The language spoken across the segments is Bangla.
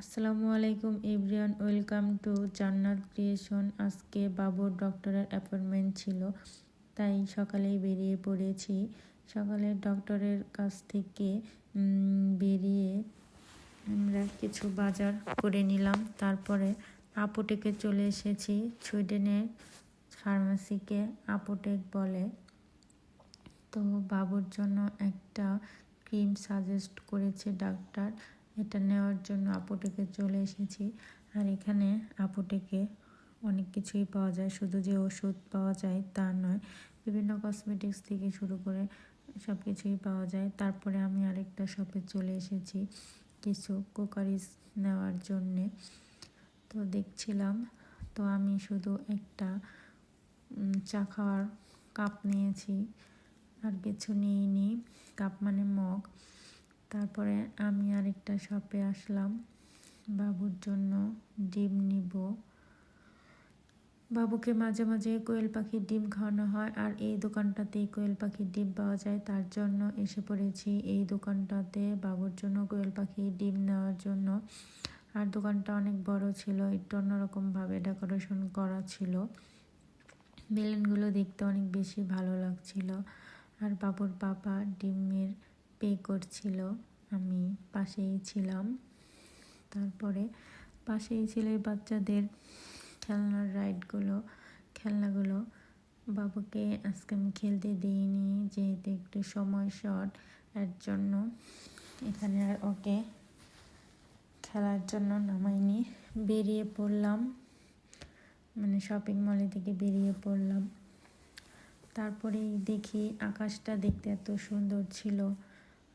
আসসালামু আলাইকুম, everyone, welcome to Jannat creation. আজকে বাবুর ডক্টরের অ্যাপয়েন্টমেন্ট ছিল, তাই সকালেই বেরিয়ে পড়েছি। সকালে ডক্টরের কাছ থেকে বেরিয়ে আমরা কিছু বাজার করে নিলাম। তারপরে আপোটেকে চলে এসেছি, সুইডেনের ফার্মাসিকে আপোটেক বলে। তো বাবুর জন্য একটা ক্রিম সাজেস্ট করেছে ডাক্তার। এটা নেওয়ার জন্য আপুটেকে চলে এসেছি। আর এখানে আপুটেকে অনেক কিছুই পাওয়া যায়। শুধু যে ওষুধ পাওয়া যায় তা নয়, বিভিন্ন কসমেটিক্স থেকে শুরু করে সব কিছুই পাওয়া যায়। তারপরে আমি আরেকটা শপে চলে এসেছি কিছু কোকারিস নেওয়ার জন্যে। তো দেখছিলাম, তো আমি শুধু একটা চা খাওয়ার কাপ নিয়েছি। আর কিছু নিইনি। কাপ মানে মগ। তারপরে আমি আরেকটা শপে আসলাম। বাবুর জন্য ডিম নিব। বাবুকে মাঝে মাঝে কোয়েল পাখির ডিম খাওয়ানো হয় আর এই দোকানটাতেই কোয়েল পাখির ডিম পাওয়া যায়। তার জন্য এসে পড়েছি এই দোকানটাতে বাবুর জন্য কোয়েল পাখির ডিম নেওয়ার জন্য। আর দোকানটা অনেক বড় ছিল, একটু অন্যরকমভাবে ডেকোরেশন করা ছিল। বেলুনগুলো দেখতে অনেক বেশি ভালো লাগছিল। আর বাবুর পাপা ডিমের পে করছিল, আমি পাশেই ছিলাম। তারপরে পাশেই ছিল বাচ্চাদের খেলনার রাইডগুলো, খেলনাগুলো বাবুকে আজকে আমি খেলতে দিইনি, যেহেতু একটু সময় শর্ট এর জন্য। এখানে আর ওকে খেলার জন্য নামাইনি, বেরিয়ে পড়লাম। মানে শপিং মলে থেকে বেরিয়ে পড়লাম। তারপরেই দেখি আকাশটা দেখতে এত সুন্দর ছিল।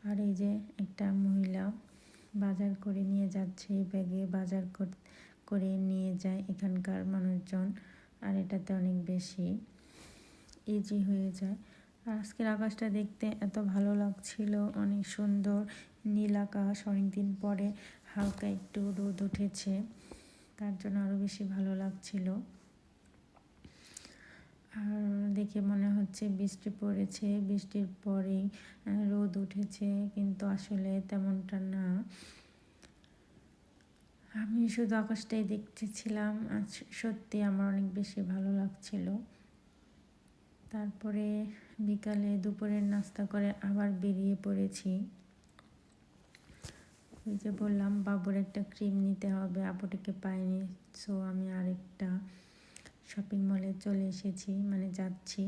আর এই যে একটা মহিলা বাজার করে নিয়ে যাচ্ছে, ব্যাগে বাজার করে নিয়ে যায় এখানকার মানুষজন, আর এটাতে অনেক বেশি ইজি হয়ে যায়। আর আজকের আকাশটা দেখতে এত ভালো লাগছিল, অনেক সুন্দর, নীল আকাশ, অনেকদিন পরে হালকা একটু রোদ উঠেছে, তার জন্য আরও বেশি ভালো লাগছিল। দেখে মনে হচ্ছে বৃষ্টি পড়েছে, বৃষ্টির পরেই রোদ উঠেছে, কিন্তু আসলে তেমনটা না। আমি শুধু আকাশটাই দেখতেছিলাম সত্যি আমার অনেক বেশি ভালো লাগছিল। তারপরে বিকালে দুপুরের নাস্তা করে আবার বেরিয়ে পড়েছি। ওই যে বললাম, বাবুর একটা ক্রিম নিতে হবে আপুটিকে পাইনি সো আমি আরেকটা শপিং মলে চলে এসেছি মানে যাচ্ছি।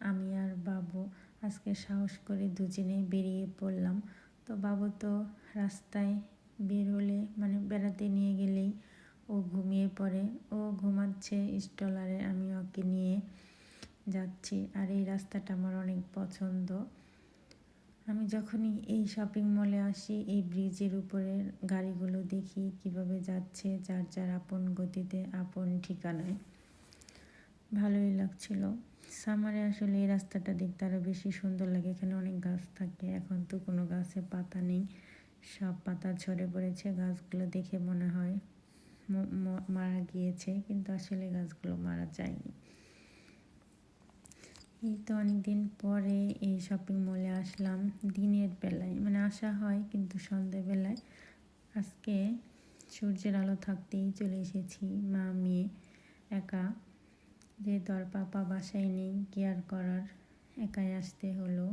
আমি আর বাবু আজকে সাহস করে দুজনেই বেরিয়ে পড়লাম। তো বাবু তো রাস্তায় বের হলে মানে বেড়াতে নিয়ে গেলেই ও ঘুমিয়ে পড়ে। ও ঘুমাচ্ছে স্টলারে আমি ওকে নিয়ে যাচ্ছি। আর এই রাস্তাটা আমার অনেক পছন্দ। আমি যখনই এই শপিং মলে আসি, এই ব্রিজের উপরে গাড়িগুলো দেখি কীভাবে যাচ্ছে, যার যার আপন গতিতে, আপন ঠিকানায়। ভালোই লাগছিল। সামারে আসলে এই রাস্তাটা দেখতে আরও বেশি সুন্দর লাগে। এখানে অনেক গাছ থাকে। এখন তো কোনো গাছে পাতা নেই। সব পাতা ঝরে পড়েছে। গাছগুলো দেখে মনে হয় মারা গিয়েছে। কিন্তু আসলে গাছগুলো মারা যায়নি। এই তো অনেকদিন পরে এই শপিং মলে আসলাম। দিনের বেলায়। মানে আসা হয় কিন্তু সন্ধেবেলায় আজকে সূর্যের আলো থাকতেই চলে এসেছি। মা, মেয়ে, একা। যে দর পাপা বাসায় নেই কেয়ার করার? একাই আসতে হলো।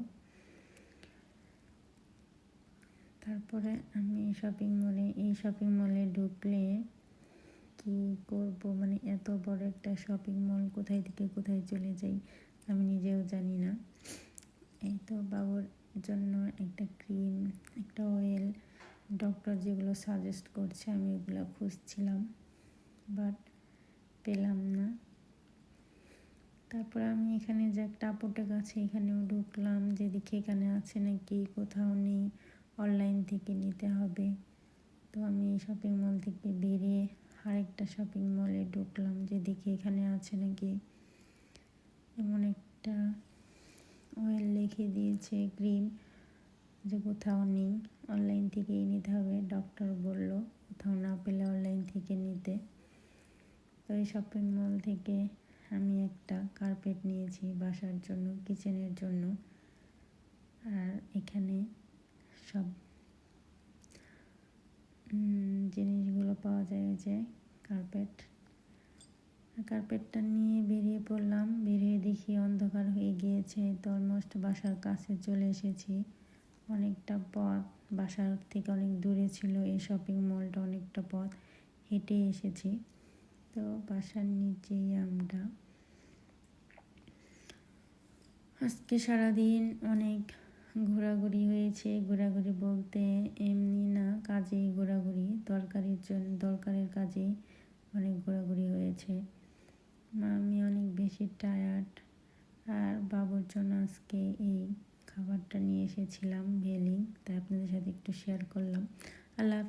তারপরে আমি শপিং মলে এই শপিং মলে ঢুকলে কি করব? মানে এত বড় একটা শপিং মল কোথায় থেকে কোথায় চলে যাই আমি নিজেও জানি না। এই তো বাবুর জন্য একটা ক্রিম একটা অয়েল ডক্টর যেগুলো সাজেস্ট করছে আমি ওগুলো খুঁজছিলাম বাট পেলাম না। তারপর আমি এখানে যে একটা আপোটেক আছে এখানেও ঢুকলাম, যে দেখি এখানে আছে নাকি, কোথাও নেই অনলাইন থেকে নিতে হবে। তো আমি এই শপিং মল থেকে বেরিয়ে আরেকটা শপিং মলে ঢুকলাম, যে দেখি এখানে আছে নাকি। এমন একটা অয়েল লিখে দিয়েছে ক্রিম যে কোথাও নেই অনলাইন থেকেই নিতে হবে। ডক্টর বলল, কোথাও না পেলে অনলাইন থেকে নিতে। তো এই শপিং মল থেকে আমি একটা কার্পেট নিয়েছি বাসার জন্য কিচেনের জন্য। আর এখানে সব জিনিসগুলো পাওয়া যায় যে কার্পেট কার্পেটটা নিয়ে বেরিয়ে পড়লাম, বেরিয়ে দেখি অন্ধকার হয়ে গিয়েছে, তো অলমোস্ট বাসার কাছে চলে এসেছি। অনেকটা পথ, বাসার থেকে অনেক দূরে ছিল এই শপিং মলটা অনেকটা পথ, হেঁটে এসেছি। তো বাসার নিচেই আমরা। আজকে সারাদিন অনেক ঘোরাঘুরি হয়েছে, ঘোরাঘুরি বলতে এমনি না, কাজেই ঘোরাঘুরি, তরকারির জন্য, দরকারের কাজেই অনেক ঘোরাঘুরি হয়েছে। আমি অনেক বেশি টায়ার্ড আর বাবুর জন্য আজকে এই খাবারটা নিয়ে এসেছিলাম, ভেলি, তাই আপনাদের সাথে একটু শেয়ার করলাম। আল্লাহ